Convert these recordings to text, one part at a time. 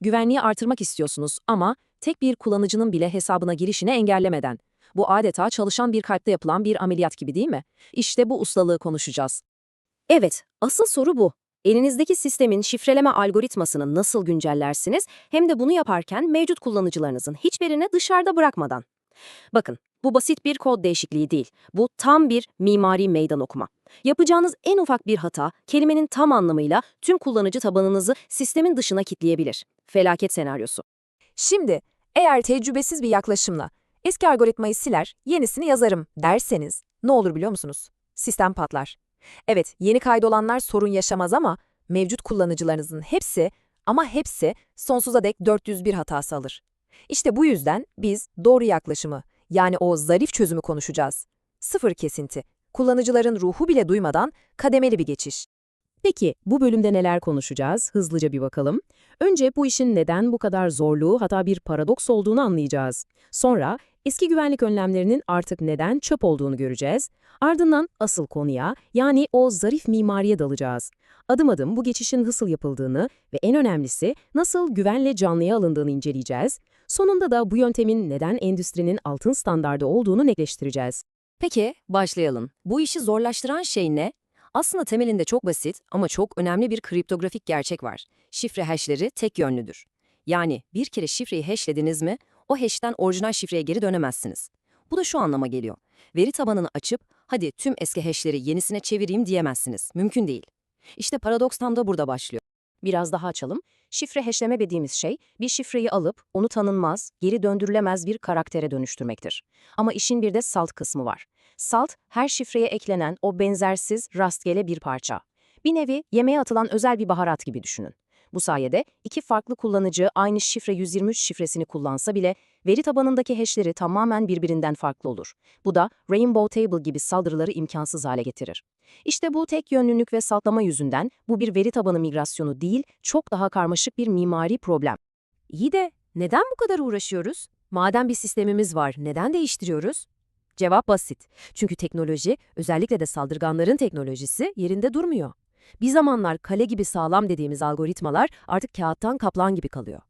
Güvenliği artırmak istiyorsunuz ama tek bir kullanıcının bile hesabına girişini engellemeden. Bu adeta çalışan bir kalpte yapılan bir ameliyat gibi değil mi? İşte bu ustalığı konuşacağız. Evet, asıl soru bu. Elinizdeki sistemin şifreleme algoritmasını nasıl güncellersiniz hem de bunu yaparken mevcut kullanıcılarınızın hiçbirini dışarıda bırakmadan. Bakın, bu basit bir kod değişikliği değil. Bu tam bir mimari meydan okuma. Yapacağınız en ufak bir hata, kelimenin tam anlamıyla tüm kullanıcı tabanınızı sistemin dışına kitleyebilir. Felaket senaryosu. Şimdi eğer tecrübesiz bir yaklaşımla eski algoritmayı siler, yenisini yazarım derseniz ne olur biliyor musunuz? Sistem patlar. Evet, yeni kaydolanlar sorun yaşamaz ama mevcut kullanıcılarınızın hepsi ama hepsi sonsuza dek 401 hatası alır. İşte bu yüzden biz doğru yaklaşımı, yani o zarif çözümü konuşacağız. Sıfır kesinti, kullanıcıların ruhu bile duymadan kademeli bir geçiş. Peki bu bölümde neler konuşacağız? Hızlıca bir bakalım. Önce bu işin neden bu kadar zorluğu hatta bir paradoks olduğunu anlayacağız. Sonra eski güvenlik önlemlerinin artık neden çöp olduğunu göreceğiz. Ardından asıl konuya yani o zarif mimariye dalacağız. Adım adım bu geçişin nasıl yapıldığını ve en önemlisi nasıl güvenle canlıya alındığını inceleyeceğiz. Sonunda da bu yöntemin neden endüstrinin altın standardı olduğunu netleştireceğiz. Peki başlayalım. Bu işi zorlaştıran şey ne? Aslında temelinde çok basit ama çok önemli bir kriptografik gerçek var. Şifre hashleri tek yönlüdür. Yani bir kere şifreyi hashlediniz mi, o hash'ten orijinal şifreye geri dönemezsiniz. Bu da şu anlama geliyor. Veri tabanını açıp, hadi tüm eski hashleri yenisine çevireyim diyemezsiniz. Mümkün değil. İşte paradoks tam da burada başlıyor. Biraz daha açalım. Şifre hashleme dediğimiz şey, bir şifreyi alıp onu tanınmaz, geri döndürülemez bir karaktere dönüştürmektir. Ama işin bir de salt kısmı var. Salt, her şifreye eklenen o benzersiz, rastgele bir parça. Bir nevi yemeğe atılan özel bir baharat gibi düşünün. Bu sayede iki farklı kullanıcı aynı şifre 123 şifresini kullansa bile veri tabanındaki hashleri tamamen birbirinden farklı olur. Bu da Rainbow Table gibi saldırıları imkansız hale getirir. İşte bu tek yönlülük ve saltlama yüzünden bu bir veri tabanı migrasyonu değil, çok daha karmaşık bir mimari problem. İyi de neden bu kadar uğraşıyoruz? Madem bir sistemimiz var, neden değiştiriyoruz? Cevap basit. Çünkü teknoloji, özellikle de saldırganların teknolojisi yerinde durmuyor. Bir zamanlar kale gibi sağlam dediğimiz algoritmalar artık kağıttan kaplan gibi kalıyor.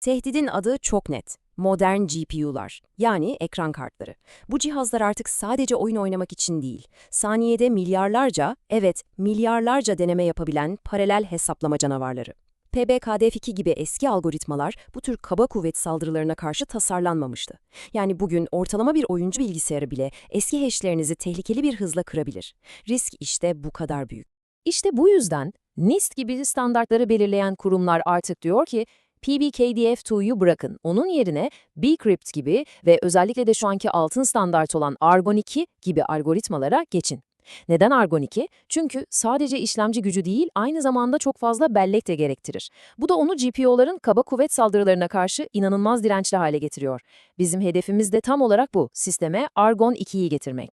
Tehdidin adı çok net. Modern GPU'lar, yani ekran kartları. Bu cihazlar artık sadece oyun oynamak için değil, saniyede milyarlarca, evet milyarlarca deneme yapabilen paralel hesaplama canavarları. PBKDF2 gibi eski algoritmalar bu tür kaba kuvvet saldırılarına karşı tasarlanmamıştı. Yani bugün ortalama bir oyuncu bilgisayarı bile eski hashlerinizi tehlikeli bir hızla kırabilir. Risk işte bu kadar büyük. İşte bu yüzden NIST gibi standartları belirleyen kurumlar artık diyor ki PBKDF2'yu bırakın. Onun yerine Bcrypt gibi ve özellikle de şu anki altın standart olan Argon 2 gibi algoritmalara geçin. Neden Argon 2? Çünkü sadece işlemci gücü değil, aynı zamanda çok fazla bellek de gerektirir. Bu da onu GPU'ların kaba kuvvet saldırılarına karşı inanılmaz dirençli hale getiriyor. Bizim hedefimiz de tam olarak bu, sisteme Argon 2'yi getirmek.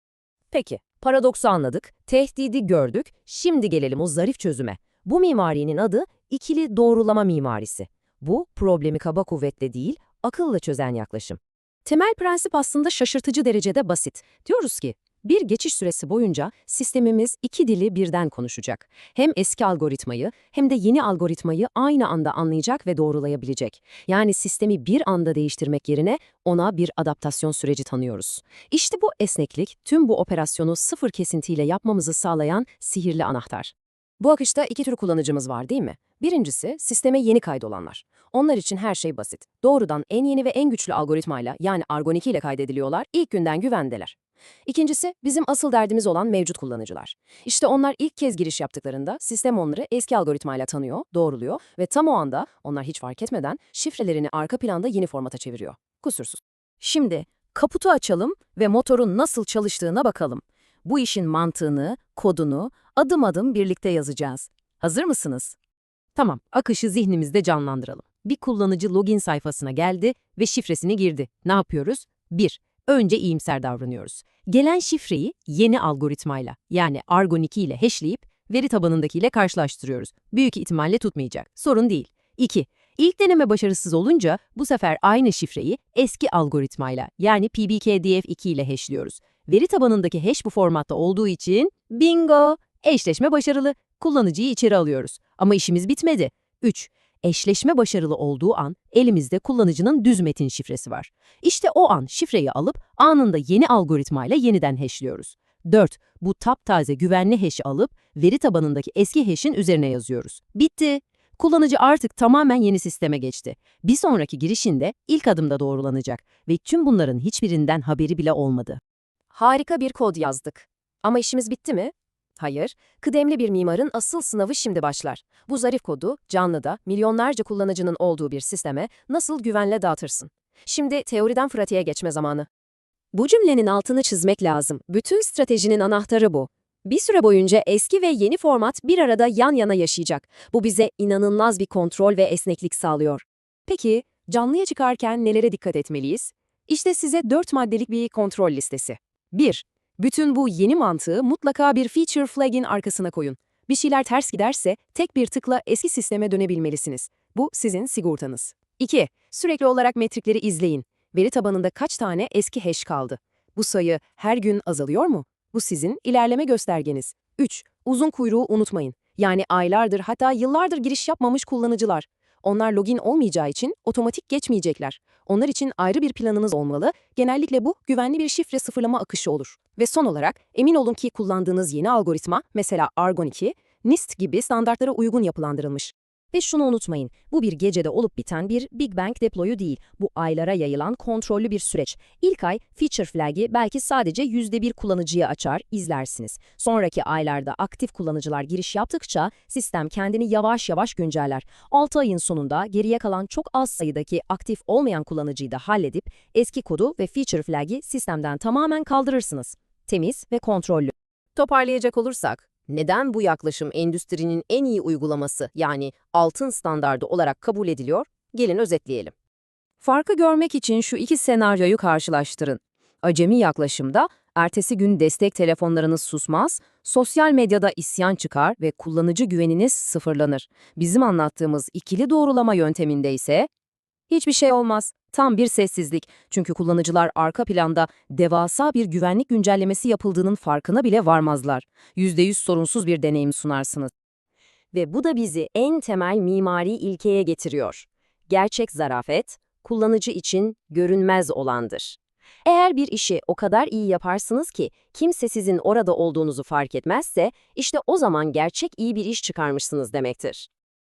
Peki, paradoksu anladık, tehdidi gördük, şimdi gelelim o zarif çözüme. Bu mimarinin adı ikili doğrulama mimarisi. Bu, problemi kaba kuvvetle değil, akılla çözen yaklaşım. Temel prensip aslında şaşırtıcı derecede basit. Diyoruz ki, bir geçiş süresi boyunca sistemimiz iki dili birden konuşacak. Hem eski algoritmayı hem de yeni algoritmayı aynı anda anlayacak ve doğrulayabilecek. Yani sistemi bir anda değiştirmek yerine ona bir adaptasyon süreci tanıyoruz. İşte bu esneklik tüm bu operasyonu sıfır kesintiyle yapmamızı sağlayan sihirli anahtar. Bu akışta iki tür kullanıcımız var değil mi? Birincisi sisteme yeni kaydolanlar. Onlar için her şey basit. Doğrudan en yeni ve en güçlü algoritmayla yani Argon 2 ile kaydediliyorlar, ilk günden güvendeler. İkincisi, bizim asıl derdimiz olan mevcut kullanıcılar. İşte onlar ilk kez giriş yaptıklarında sistem onları eski algoritmayla tanıyor, doğruluyor ve tam o anda, onlar hiç fark etmeden, şifrelerini arka planda yeni formata çeviriyor. Kusursuz. Şimdi kaputu açalım ve motorun nasıl çalıştığına bakalım. Bu işin mantığını, kodunu adım adım birlikte yazacağız. Hazır mısınız? Tamam, akışı zihnimizde canlandıralım. Bir kullanıcı login sayfasına geldi ve şifresini girdi. Ne yapıyoruz? 1. Önce iyimser davranıyoruz. Gelen şifreyi yeni algoritmayla yani Argon 2 ile hashleyip veri tabanındakiyle karşılaştırıyoruz. Büyük ihtimalle tutmayacak. Sorun değil. 2. İlk deneme başarısız olunca bu sefer aynı şifreyi eski algoritmayla yani PBKDF2 ile hashliyoruz. Veri tabanındaki hash bu formatta olduğu için bingo! Eşleşme başarılı. Kullanıcıyı içeri alıyoruz. Ama işimiz bitmedi. 3. eşleşme başarılı olduğu an elimizde kullanıcının düz metin şifresi var. İşte o an şifreyi alıp anında yeni algoritmayla yeniden hashliyoruz. 4. Bu taptaze güvenli hash'i alıp veri tabanındaki eski hash'in üzerine yazıyoruz. Bitti. Kullanıcı artık tamamen yeni sisteme geçti. Bir sonraki girişinde ilk adımda doğrulanacak ve tüm bunların hiçbirinden haberi bile olmadı. Harika bir kod yazdık. Ama işimiz bitti mi? Hayır, kıdemli bir mimarın asıl sınavı şimdi başlar. Bu zarif kodu, canlıda, milyonlarca kullanıcının olduğu bir sisteme nasıl güvenle dağıtırsın? Şimdi teoriden pratiğe geçme zamanı. Bu cümlenin altını çizmek lazım. Bütün stratejinin anahtarı bu. Bir süre boyunca eski ve yeni format bir arada yan yana yaşayacak. Bu bize inanılmaz bir kontrol ve esneklik sağlıyor. Peki, canlıya çıkarken nelere dikkat etmeliyiz? İşte size dört maddelik bir kontrol listesi. 1. Bütün bu yeni mantığı mutlaka bir feature flag'in arkasına koyun. Bir şeyler ters giderse tek bir tıkla eski sisteme dönebilmelisiniz. Bu sizin sigortanız. 2. Sürekli olarak metrikleri izleyin. Veri tabanında kaç tane eski hash kaldı? Bu sayı her gün azalıyor mu? Bu sizin ilerleme göstergeniz. 3. Uzun kuyruğu unutmayın. Yani aylardır hatta yıllardır giriş yapmamış kullanıcılar. Onlar login olmayacağı için otomatik geçmeyecekler. Onlar için ayrı bir planınız olmalı. Genellikle bu güvenli bir şifre sıfırlama akışı olur. Ve son olarak emin olun ki kullandığınız yeni algoritma, mesela Argon 2, NIST gibi standartlara uygun yapılandırılmış. Ve şunu unutmayın, bu bir gecede olup biten bir Big Bang deployu değil. Bu aylara yayılan kontrollü bir süreç. İlk ay feature flag'i belki sadece %1 kullanıcıya açar, izlersiniz. Sonraki aylarda aktif kullanıcılar giriş yaptıkça sistem kendini yavaş yavaş günceller. 6 ayın sonunda geriye kalan çok az sayıdaki aktif olmayan kullanıcıyı da halledip eski kodu ve feature flag'i sistemden tamamen kaldırırsınız. Temiz ve kontrollü. Toparlayacak olursak, neden bu yaklaşım endüstrinin en iyi uygulaması yani altın standardı olarak kabul ediliyor? Gelin özetleyelim. Farkı görmek için şu iki senaryoyu karşılaştırın. Acemi yaklaşımda ertesi gün destek telefonlarınız susmaz, sosyal medyada isyan çıkar ve kullanıcı güveniniz sıfırlanır. Bizim anlattığımız ikili doğrulama yönteminde ise hiçbir şey olmaz. Tam bir sessizlik. Çünkü kullanıcılar arka planda devasa bir güvenlik güncellemesi yapıldığının farkına bile varmazlar. %100 sorunsuz bir deneyim sunarsınız. Ve bu da bizi en temel mimari ilkeye getiriyor. Gerçek zarafet, kullanıcı için görünmez olandır. Eğer bir işi o kadar iyi yaparsınız ki kimse sizin orada olduğunuzu fark etmezse, işte o zaman gerçek iyi bir iş çıkarmışsınız demektir.